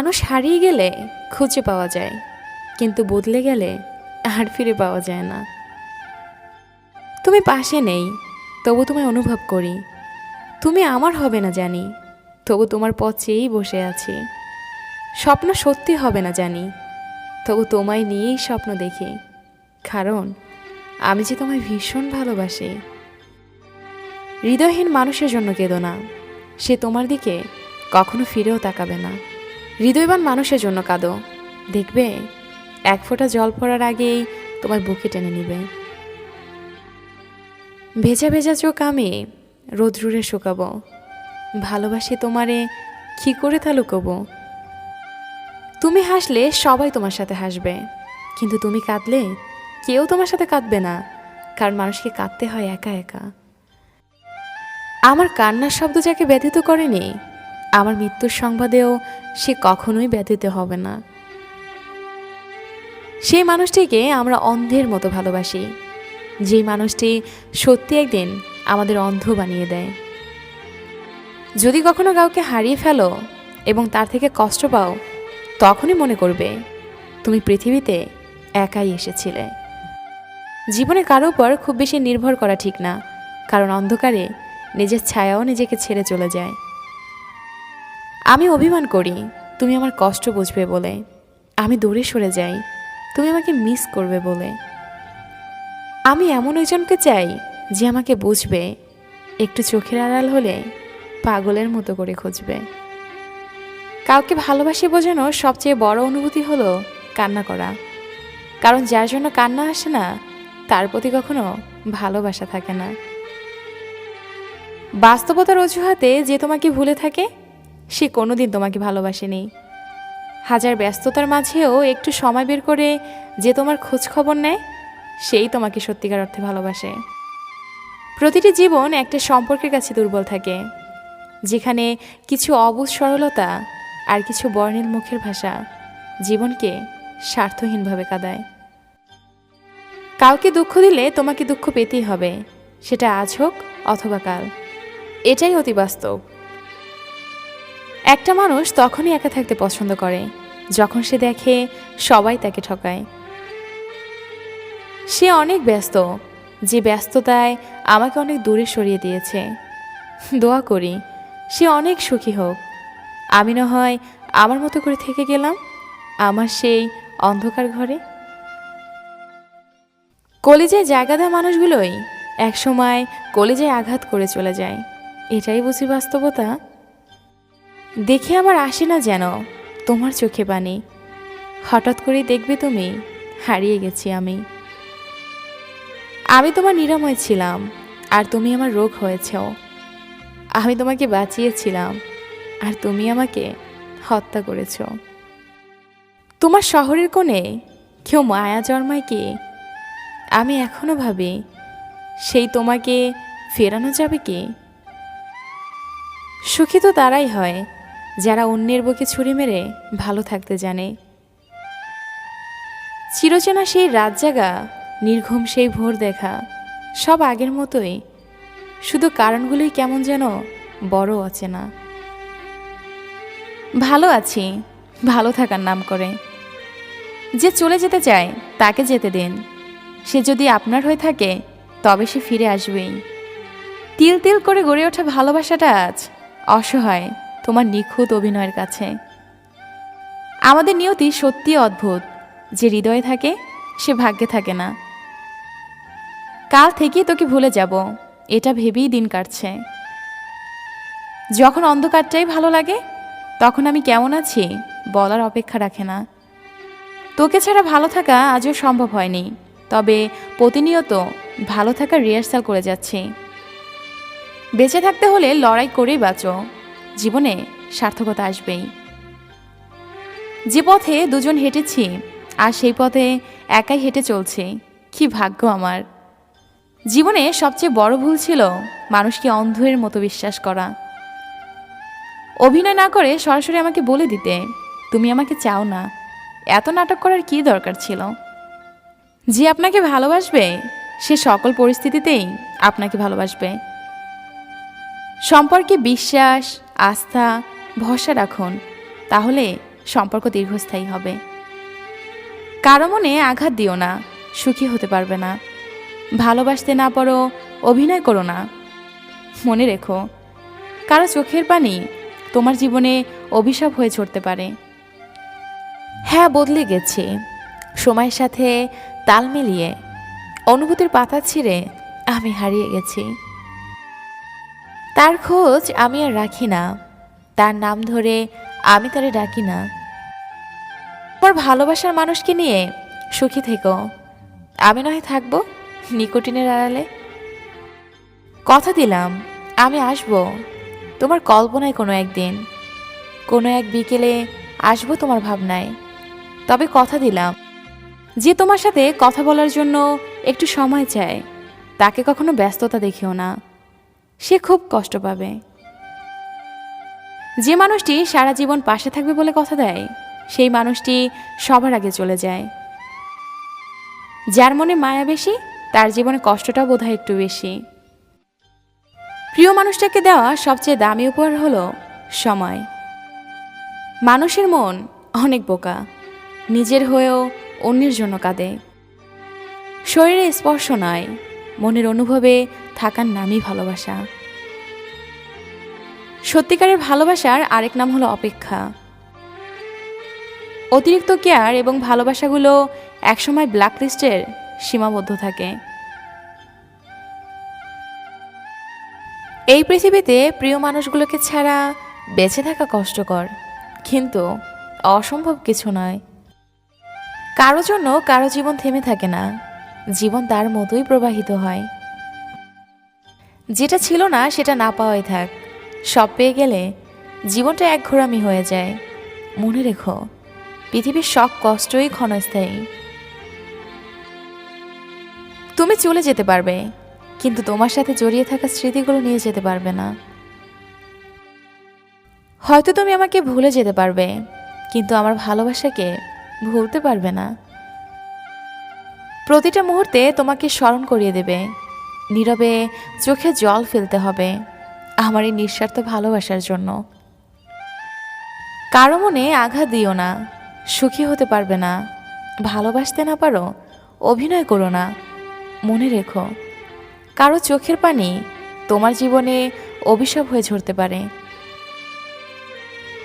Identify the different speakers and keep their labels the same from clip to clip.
Speaker 1: মানুষ হারিয়ে গেলে খুঁজে পাওয়া যায়, কিন্তু বদলে গেলে আর ফিরে পাওয়া যায় না। তুমি পাশে নেই, তবু তোমায় অনুভব করি। তুমি আমার হবে না জানি, তবু তোমার পথ চেয়েই বসে আছি। স্বপ্ন সত্যি হবে না জানি, তবু তোমায় নিয়েই স্বপ্ন দেখি। কারণ আমি যে তোমায় ভীষণ ভালোবাসি। হৃদয়হীন মানুষের জন্য কেঁদো না, সে তোমার দিকে কখনো ফিরেও তাকাবে না। হৃদয়বান মানুষের জন্য কাঁদো। দেখবে, এক ফোঁটা জল পড়ার আগেই তোমার বুকে টেনে নিবে। ভেজা ভেজা চোখ আমি রোদ্রুরে শুকাবো। ভালোবাসি তোমারে, কি করে তা লুকোবো? তুমি হাসলে সবাই তোমার সাথে হাসবে, কিন্তু তুমি কাঁদলে কেউ তোমার সাথে কাঁদবে না, কারণ মানুষকে কাঁদতে হয় একা একা। আমার কান্নার শব্দ যাকে ব্যথিত করেনি আমার মৃত্যুর সংবাদেও সে কখনোই ব্যথিত হবে না। সেই মানুষটিকে আমরা অন্ধের মতো ভালোবাসি। যেই মানুষটি সত্যি একদিন আমাদের অন্ধ বানিয়ে দেয়। যদি কখনো কাউকে হারিয়ে ফেলো এবং তার থেকে কষ্ট পাও, তখনই মনে করবে, তুমি পৃথিবীতে একাই এসেছিলে। জীবনে কারও উপর খুব বেশি নির্ভর করা ঠিক না, কারণ অন্ধকারে নিজের ছায়াও নিজেকে ছেড়ে চলে যায়। আমি অভিমান করি, তুমি আমার কষ্ট বুঝবে বলে। আমি দূরে সরে যাই, তুমি আমাকে মিস করবে বলে। আমি এমন একজনকে চাই, যে আমাকে বুঝবে, একটু চোখের আড়াল হলে পাগলের মতো করে খুঁজবে। কাউকে ভালোবাসি বোঝানো সবচেয়ে বড় অনুভূতি হলো কান্না করা। কারণ যার জন্য কান্না আসে না, তার প্রতি কখনো ভালোবাসা থাকে না। বাস্তবতার অজুহাতে যে তোমাকে ভুলে থাকে সে কোনোদিন তোমাকে ভালোবাসেনি। হাজার ব্যস্ততার মাঝেও একটু সময় বের করে যে তোমার খোঁজ খবর নেয়, সেই তোমাকে সত্যিকার অর্থে ভালোবাসে। প্রতিটি জীবন একটা সম্পর্কের কাছে দুর্বল থাকে, যেখানে কিছু অবুধ সরলতা আর কিছু বর্ণিল মুখের ভাষা জীবনকে স্বার্থহীনভাবে কাঁদায়। কাউকে দুঃখ দিলে তোমাকে দুঃখ পেতেই হবে, সেটা আজ হোক অথবা কাল। এটাই অতি বাস্তব। একটা মানুষ তখনই একা থাকতে পছন্দ করে, যখন সে দেখে সবাই তাকে ঠকায়। সে অনেক ব্যস্ত, যে ব্যস্ততায় আমাকে অনেক দূরে সরিয়ে দিয়েছে। দোয়া করি, সে অনেক সুখী হোক। আমি না হয় আমার মতো করে থেকে গেলাম, আমার সেই অন্ধকার ঘরে। কলেজায় জায়গা দেওয়া মানুষগুলোই একসময় কলেজায় আঘাত করে চলে যায়। এটাই বুঝি বাস্তবতা? দেখে আমার আসে না যেন তোমার চোখে পানি। হঠাৎ করেই দেখবে তুমি, হারিয়ে গেছি আমি। আমি তোমার নিরাময় ছিলাম, আর তুমি আমার রোগ হয়েছেও। আমি তোমাকে বাঁচিয়েছিলাম, আর তুমি আমাকে হত্যা করেছ। তোমার শহরের কোণে কেউ মায়া জন্মায় কি? আমি এখনও ভাবি, সেই তোমাকে ফেরানো যাবে কি? সুখী তো তারাই হয় যারা অন্যের বুকে ছুরি মেরে ভালো থাকতে জানে। চিরচেনা সেই রাত জাগা নির্ঘুম সেই ভোর দেখা। সব আগের মতোই, শুধু কারণগুলোই কেমন যেন বড় অচেনা। ভালো আছি, ভালো থাকার নাম করে। যে চলে যেতে চায়, তাকে যেতে দিন। সে যদি আপনার হয়ে থাকে, তবে সে ফিরে আসবেই। তিল তিল করে গড়ে ওঠা ভালোবাসাটা আজ অসহায়। তোমার নিখুঁত অভিনয়ের কাছে। আমাদের নিয়তি সত্যি অদ্ভুত। যে হৃদয়ে থাকে, সে ভাগ্যে থাকে না। কাল থেকেই তোকে ভুলে যাব। এটা ভেবেই দিন কাটছে। যখন অন্ধকারটাই ভালো লাগে, তখন আমি কেমন আছি, বলার অপেক্ষা রাখে না। তোকে ছাড়া ভালো থাকা আজও সম্ভব হয়নি। তবে প্রতিনিয়ত ভালো থাকার রিহার্সাল করে যাচ্ছি। বেঁচে থাকতে হলে লড়াই করেই বাঁচো। জীবনে সার্থকতা আসবেই। যে পথে দুজন হেঁটেছি, আর সেই পথে একাই হেঁটে চলছি, কি ভাগ্য আমার। জীবনে সবচেয়ে বড় ভুল ছিল মানুষকে অন্ধের মতো বিশ্বাস করা। অভিনয় না করে সরাসরি আমাকে বলে দিতে, তুমি আমাকে চাও না। এত নাটক করার কি দরকার ছিল? যে আপনাকে ভালোবাসবে, সে সকল পরিস্থিতিতেই আপনাকে ভালোবাসবে। সম্পর্কে বিশ্বাস আস্থা, ভরসা রাখুন, তাহলে সম্পর্ক দীর্ঘস্থায়ী হবে। কারও মনে আঘাত দিও না, সুখী হতে পারবে না। ভালোবাসতে না পারো, অভিনয় করো না। মনে রেখো, কারও চোখের পানি তোমার জীবনে অভিশাপ হয়ে ছড়তে পারে। হ্যাঁ বদলে গেছে। সময়ের সাথে তাল মিলিয়ে, অনুভূতির পাতা ছিঁড়ে আমি হারিয়ে গেছি। তার খোঁজ আমি আর রাখি না। তার নাম ধরে আমি তারে ডাকি না। তোমার ভালোবাসার মানুষকে নিয়ে সুখী থেকো। আমি নয় থাকব নিকোটিনের আড়ালে। কথা দিলাম, আমি আসব। তোমার কল্পনায় কোনো একদিন। কোনো এক বিকেলে আসব তোমার ভাবনায়। তবে কথা দিলাম, যে তোমার সাথে কথা বলার জন্য একটু সময় চায়, তাকে কখনো ব্যস্ততা দেখিও না। সে খুব কষ্ট পাবে। যে মানুষটি সারা জীবন পাশে থাকবে বলে কথা দেয়, সেই মানুষটি সবার আগে চলে যায়। যার মনে মায়া বেশি, তার জীবনে কষ্টটাও বোধহয় একটু বেশি। প্রিয় মানুষটাকে দেওয়া সবচেয়ে দামি উপহার হলো সময়। মানুষের মন অনেক বোকা, নিজের হয়েও অন্যের জন্য কাঁদে। শরীরে স্পর্শ নয়, মনের অনুভবে থাকার নামই ভালোবাসা। সত্যিকারের ভালোবাসার আরেক নাম হলো অপেক্ষা। অতিরিক্ত কেয়ার এবং ভালোবাসাগুলো একসময় ব্ল্যাকলিস্টের সীমাবদ্ধ থাকে। এই পৃথিবীতে প্রিয় মানুষগুলোকে ছাড়া বেঁচে থাকা কষ্টকর, কিন্তু অসম্ভব কিছু নয়। কারও জন্য কারও জীবন থেমে থাকে না। জীবন তার মতোই প্রবাহিত হয়। যেটা ছিল না, সেটা না পাওয়াই থাক। সব পেয়ে গেলে জীবনটা এক ঘোরামি হয়ে যায়। মনে রেখো, পৃথিবীর সব কষ্টই ক্ষণস্থায়ী। তুমি চলে যেতে পারবে, কিন্তু তোমার সাথে জড়িয়ে থাকা স্মৃতিগুলো নিয়ে যেতে পারবে না। হয়তো তুমি আমাকে ভুলে যেতে পারবে, কিন্তু আমার ভালোবাসাকে ভুলতে পারবে না। প্রতিটা মুহূর্তে তোমাকে স্মরণ করিয়ে দেবে। নীরবে চোখে জল ফেলতে হবে। আমার এই নিঃস্বার্থ ভালোবাসার জন্য। কারও মনে আঘাত দিও না। সুখী হতে পারবে না। ভালোবাসতে না পারো, অভিনয় করো না। মনে রেখো, কারও চোখের পানি তোমার জীবনে অভিশাপ হয়ে ঝরতে পারে।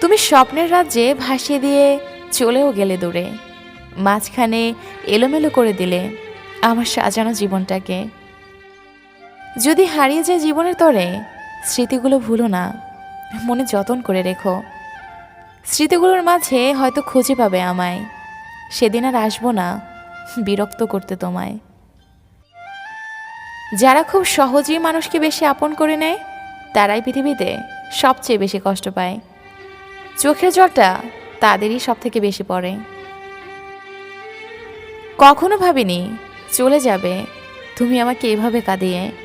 Speaker 1: তুমি স্বপ্নের রাজ্যে ভাসিয়ে দিয়ে চলেও গেলে দূরে। মাঝখানে এলোমেলো করে দিলে আমার সাজানো জীবনটাকে। যদি হারিয়ে যায় জীবনের তরে, স্মৃতিগুলো ভুলো না। মনে যতন করে রেখো। স্মৃতিগুলোর মাঝে হয়তো খুঁজে পাবে আমায়। সেদিন আর আসব না, বিরক্ত করতে তোমায়। যারা খুব সহজেই মানুষকে বেশি আপন করে নেয়, তারাই পৃথিবীতে সবচেয়ে বেশি কষ্ট পায়। চোখের জলটা তাদেরই সব থেকে বেশি পড়ে। কখনো ভাবিনি, চলে যাবে, তুমি আমাকে এভাবে কাঁদিয়ে।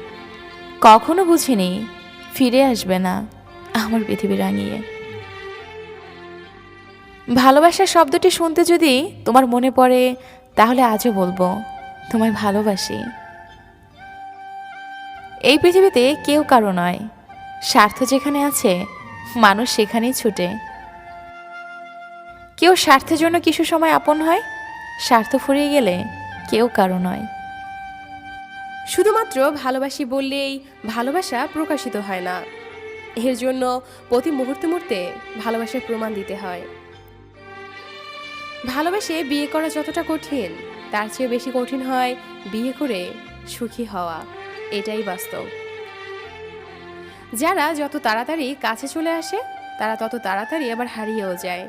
Speaker 1: কখনো বুঝিনি, ফিরে আসবে না আমার পৃথিবী রাঙিয়ে। ভালোবাসার শব্দটি শুনতে যদি তোমার মনে পড়ে, তাহলে আজও বলব, তোমায় ভালোবাসি। এই পৃথিবীতে কেউ কারও নয়, স্বার্থ যেখানে আছে, মানুষ সেখানেই ছুটে। কেউ স্বার্থের জন্য কিছু সময় আপন হয়, স্বার্থ ফুরিয়ে গেলে কেউ কারও নয়।
Speaker 2: শুধুমাত্র ভালোবাসি বললেই ভালোবাসা প্রকাশিত হয় না। এর জন্য প্রতি মুহূর্তে মুহূর্তে ভালোবাসার প্রমাণ দিতে হয়। ভালোবাসে বিয়ে করা যতটা কঠিন, তার চেয়ে বেশি কঠিন হয় বিয়ে করে সুখী হওয়া। এটাই বাস্তব। যারা যত তাড়াতাড়ি কাছে চলে আসে, তারা তত তাড়াতাড়ি আবার হারিয়েও যায়।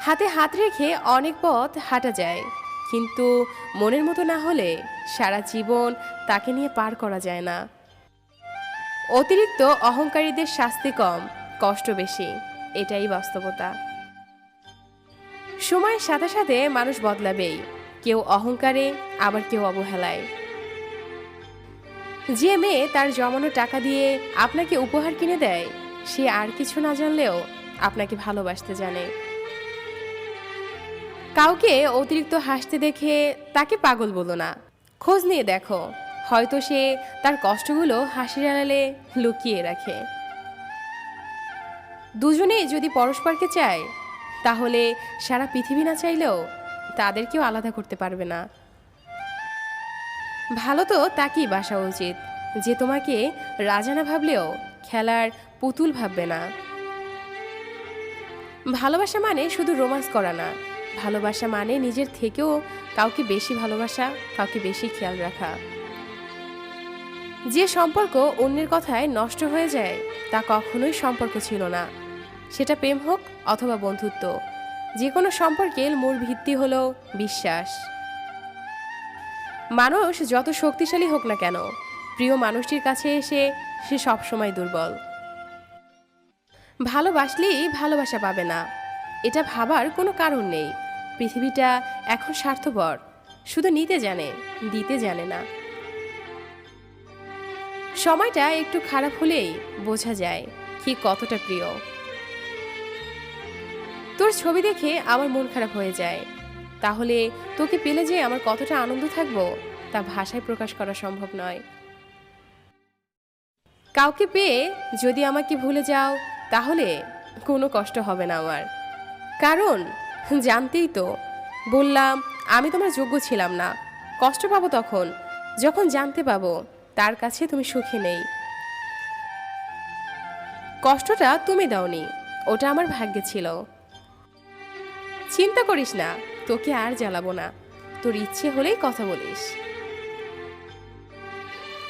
Speaker 2: হাতে হাত রেখে অনেক পথ হাঁটা যায়। কিন্তু মনের মতো না হলে সারা জীবন তাকে নিয়ে পার করা যায় না।
Speaker 1: অতিরিক্ত অহংকারীদের শাস্তি কম, কষ্ট বেশি, এটাই বাস্তবতা। সময়ের সাথে সাথে মানুষ বদলাবেই, কেউ অহংকারে, আবার কেউ অবহেলায়। যে মেয়ে তার জমানো টাকা দিয়ে আপনাকে উপহার কিনে দেয়, সে আর কিছু না জানলেও আপনাকে ভালোবাসতে জানে। কাউকে অতিরিক্ত হাসতে দেখে তাকে পাগল বলো না। খোঁজ নিয়ে দেখো। হয়তো সে তার কষ্টগুলো হাসির আড়ালে লুকিয়ে রাখে। দুজনেই যদি পরস্পরকে চায়, তাহলে সারা পৃথিবী না চাইলেও তাদেরকেও আলাদা করতে পারবে না। ভালো তো তাকেই বাসা উচিত, যে তোমাকে রাজা না ভাবলেও খেলার পুতুল ভাববে না। ভালোবাসা মানে শুধু রোমান্স করা না ভালোবাসা মানে নিজের থেকেও কাউকে বেশি ভালোবাসা, কাউকে বেশি খেয়াল রাখা। যে সম্পর্ক অন্যের কথায় নষ্ট হয়ে যায়, তা কখনোই সম্পর্ক ছিল না। সেটা প্রেম হোক অথবা বন্ধুত্ব যে কোনো সম্পর্কের মূল ভিত্তি হল বিশ্বাস। মানুষ যত শক্তিশালী হোক না কেন, প্রিয় মানুষটির কাছে এসে সে সবসময় দুর্বল। ভালোবাসলেই ভালোবাসা পাবে না, এটা ভাবার কোনো কারণ নেই। পৃথিবীটা এখন স্বার্থপর। শুধু নিতে জানে, দিতে জানে না। সময়টা একটু খারাপ হলেই বোঝা যায় কি কতটা প্রিয়। তোর ছবি দেখে আমার মন খারাপ হয়ে যায়। তাহলে তোকে পেলে যে আমার কতটা আনন্দ থাকব, তা ভাষায় প্রকাশ করা সম্ভব নয়। কাউকে পেয়ে যদি আমাকে ভুলে যাও, তাহলে কোনো কষ্ট হবে না আমার। কারণ জানতেই তো। বললাম, আমি তোমার যোগ্য ছিলাম না। কষ্ট পাবো তখন। যখন জানতে পাবো, তার কাছে তুমি সুখী নেই। কষ্টটা তুমি দাওনি। ওটা আমার ভাগ্যে ছিল। চিন্তা করিস না, তোকে আর জ্বালাবো না। তোর ইচ্ছে হলেই কথা বলিস।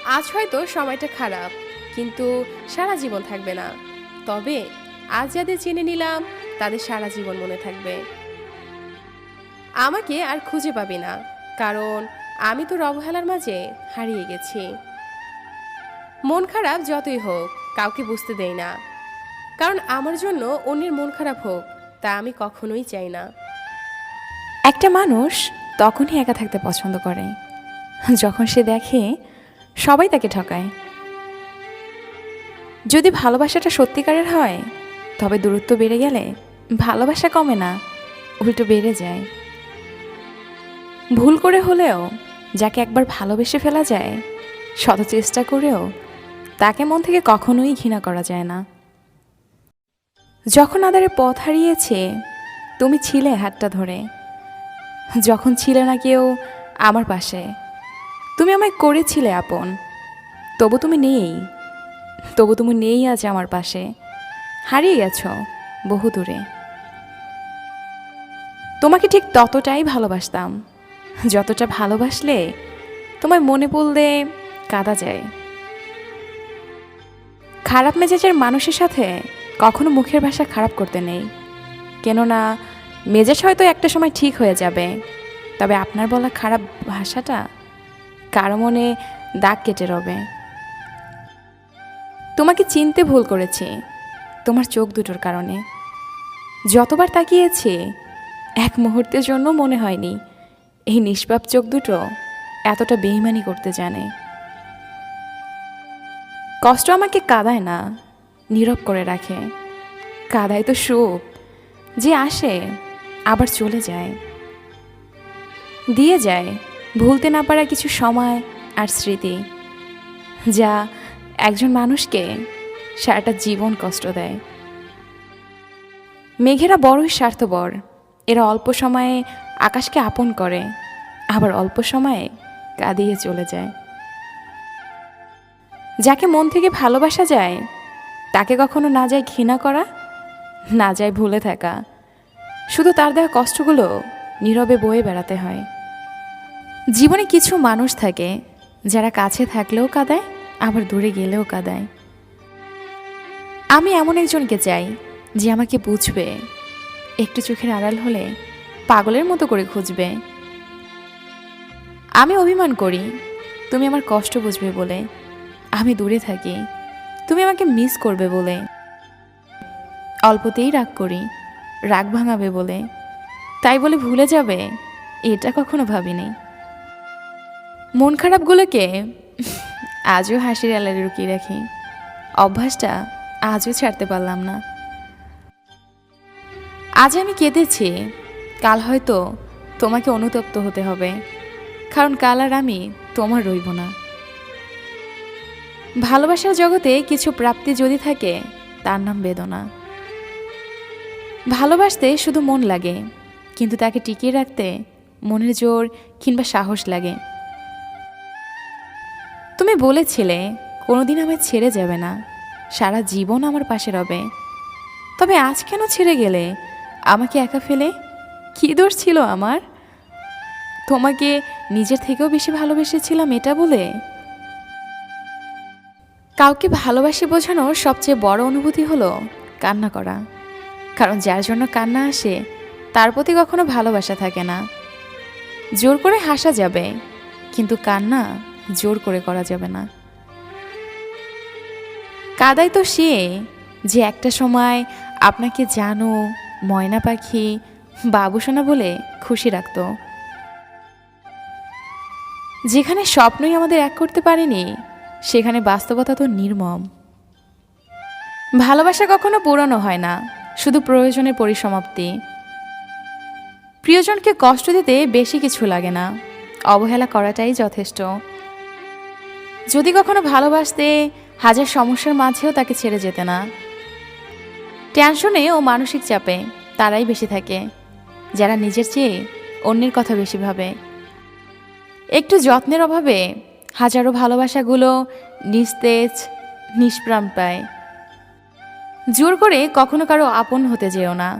Speaker 1: আজ হয়তো সময়টা খারাপ, কিন্তু সারা জীবন থাকবে না। তবে আজ যাদের চিনে নিলাম, তাদের সারা জীবন মনে থাকবে। আমাকে আর খুঁজে পাবি না, কারণ আমি তোর অবহেলার মাঝে হারিয়ে গেছি। মন খারাপ যতই হোক, কাউকে বুঝতে দেই না। কারণ আমার জন্য অন্যের মন খারাপ হোক, তা আমি কখনোই চাই না।
Speaker 3: একটা মানুষ তখনই একা থাকতে পছন্দ করে, যখন সে দেখে সবাই তাকে ঠকায়। যদি ভালোবাসাটা সত্যিকারের হয়, তবে দূরত্ব বেড়ে গেলে ভালোবাসা কমে না, উল্টো বেড়ে যায়। ভুল করে হলেও যাকে একবার ভালোবেসে ফেলা যায়, শত চেষ্টা করেও তাকে মন থেকে কখনোই ঘৃণা করা যায় না। যখন আদারে পথ হারিয়েছে, তুমি ছিলে হাতটা ধরে। যখন ছিলে না কেউ আমার পাশে, তুমি আমায় করেছিলে আপন। তবু তুমি নেই, তবু তুমি নেই আজ আমার পাশে। হারিয়ে গেছো বহু দূরে তোমাকে ঠিক ততটাই ভালোবাসতাম। যতটা ভালোবাসলে, তোমায় মনে পড়লে কাঁদা যায়। খারাপ মেজাজের মানুষের সাথে কখনো মুখের ভাষা খারাপ করতে নেই। কেননা, মেজাজ হয়তো একটা সময় ঠিক হয়ে যাবে, তবে আপনার বলা খারাপ ভাষাটা কারও মনে দাগ কেটে রবে। তোমাকে চিনতে ভুল করেছি, তোমার চোখ দুটোর কারণে। যতবার তাকিয়েছি, এক মুহূর্তের জন্য মনে হয়নি এই নিষ্পাপ চোখ দুটো এতটা বেইমানি করতে জানে। কষ্ট আমাকে কাঁদায় না, নীরব করে রাখে। কাদায় তো সুখ, যে আসে, আবার চলে যায়। দিয়ে যায়, ভুলতে না পারা কিছু সময় আর স্মৃতি, যা একজন মানুষকে সারাটা জীবন কষ্ট দেয়। মেঘেরা বড়ই স্বার্থপর, এরা অল্প সময়ে আকাশকে আপন করে, আবার অল্প সময়ে কাঁদিয়ে চলে যায়। যাকে মন থেকে ভালোবাসা যায়, তাকে কখনো না যায় ঘৃণা করা, না যায় ভুলে থাকা। শুধু তার দেওয়া কষ্টগুলো নীরবে বয়ে বেড়াতে হয়। জীবনে কিছু মানুষ থাকে, যারা কাছে থাকলেও কাঁদায়, আবার দূরে গেলেও কাঁদায়। আমি এমন একজনকে চাই, যে আমাকে বুঝবে, একটু চোখের আড়াল হলে পাগলের মতো করে খুঁজবে। আমি অভিমান করি। তুমি আমার কষ্ট বুঝবে বলে। আমি দূরে থাকি।
Speaker 1: তুমি আমাকে মিস করবে বলে। অল্পতেই রাগ করি। রাগ ভাঙাবে বলে। তাই বলে ভুলে যাবে? এটা কখনো ভাবিনি। মন খারাপগুলোকে আজও হাসির আলারে লুকিয়ে রাখি। অভ্যাসটা আজও ছাড়তে পারলাম না। আজ আমি কেঁদেছি। কাল হয়তো তোমাকে অনুতপ্ত হতে হবে। কারণ কাল আর আমি তোমার রইব না। ভালোবাসার জগতে কিছু প্রাপ্তি যদি থাকে, তার নাম বেদনা। ভালোবাসতে শুধু মন লাগে, কিন্তু তাকে টিকিয়ে রাখতে মনের জোর কিংবা সাহস লাগে। তুমি বলেছিলে, কোনোদিন আমায় ছেড়ে যাবে না, সারা জীবন আমার পাশে রবে। তবে আজ কেন ছেড়ে গেলে, আমাকে একা ফেলে কী দোষ ছিল আমার? তোমাকে নিজের থেকেও বেশি ভালোবেসেছিলাম এটা বলে? কাউকে ভালোবাসি বোঝানোর সবচেয়ে বড় অনুভূতি হলো কান্না করা। কারণ যার জন্য কান্না আসে, তার প্রতি কখনো ভালোবাসা থাকে না। জোর করে হাসা যাবে, কিন্তু কান্না জোর করে করা যাবে না। কাদাই তো সে যে একটা সময় আপনাকে জানো, ময়না পাখি বাবুসোনা বলে খুশি রাখতো। যেখানে স্বপ্নই আমাদের এক করতে পারেনি, সেখানে বাস্তবতা তো নির্মম। ভালোবাসা কখনো পুরনো হয় না, শুধু প্রয়োজনের পরিসমাপ্তি। প্রিয়জনকে কষ্ট দিতে বেশি কিছু লাগে না, অবহেলা করাটাই যথেষ্ট। যদি কখনো ভালোবাসতে হাজার সমস্যার মাঝেও তাকে ছেড়ে যেতে না। টেনশনে ও মানসিক চাপে তারাই বেশি থাকে। যারা নিজের চেয়ে অন্যের কথা বেশি ভাবে। একটু যত্নের অভাবে হাজারো ভালোবাসাগুলো নিস্তেজ, নিষ্প্রাণ পায়। জোর করে কখনো কারও আপন হতে যেও না।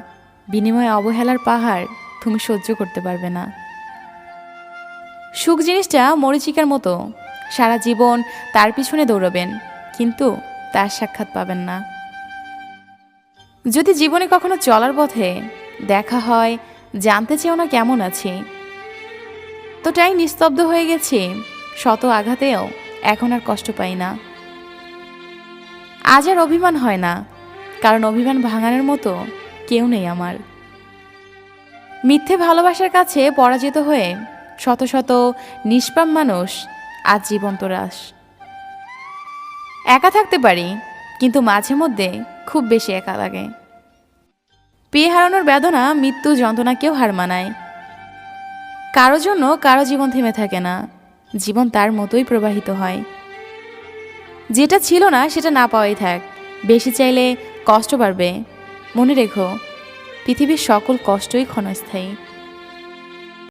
Speaker 1: বিনিময়ে অবহেলার পাহাড় তুমি সহ্য করতে পারবে না। সুখ জিনিসটা মরিচিকার মতো সারা জীবন তার পিছনে দৌড়বেন, কিন্তু তার সাক্ষাৎ পাবেন না। যদি জীবনে কখনো চলার পথে দেখা হয় জানতে চেও না কেমন আছি। তো তাই নিস্তব্ধ হয়ে গেছি, শত আঘাতেও এখন আর কষ্ট পাই না। আজ আর অভিমান হয় না, কারণ অভিমান ভাঙানোর মতো কেউ নেই আমার। মিথ্যে ভালোবাসার কাছে পরাজিত হয়ে শত শত নিষ্পাম মানুষ আজ জীবন্ত রাস। একা থাকতে পারি, কিন্তু মাঝে মধ্যে খুব বেশি একা লাগে। পেয়ে হারানোর বেদনা, মৃত্যু যন্ত্রণাকেও হার মানায়। কারও জন্য কারও জীবন থেমে থাকে না। জীবন তার মতোই প্রবাহিত হয়। যেটা ছিল না, সেটা না পাওয়াই থাক। বেশি চাইলে কষ্ট বাড়বে। মনে রেখো, পৃথিবীর সকল কষ্টই ক্ষণস্থায়ী।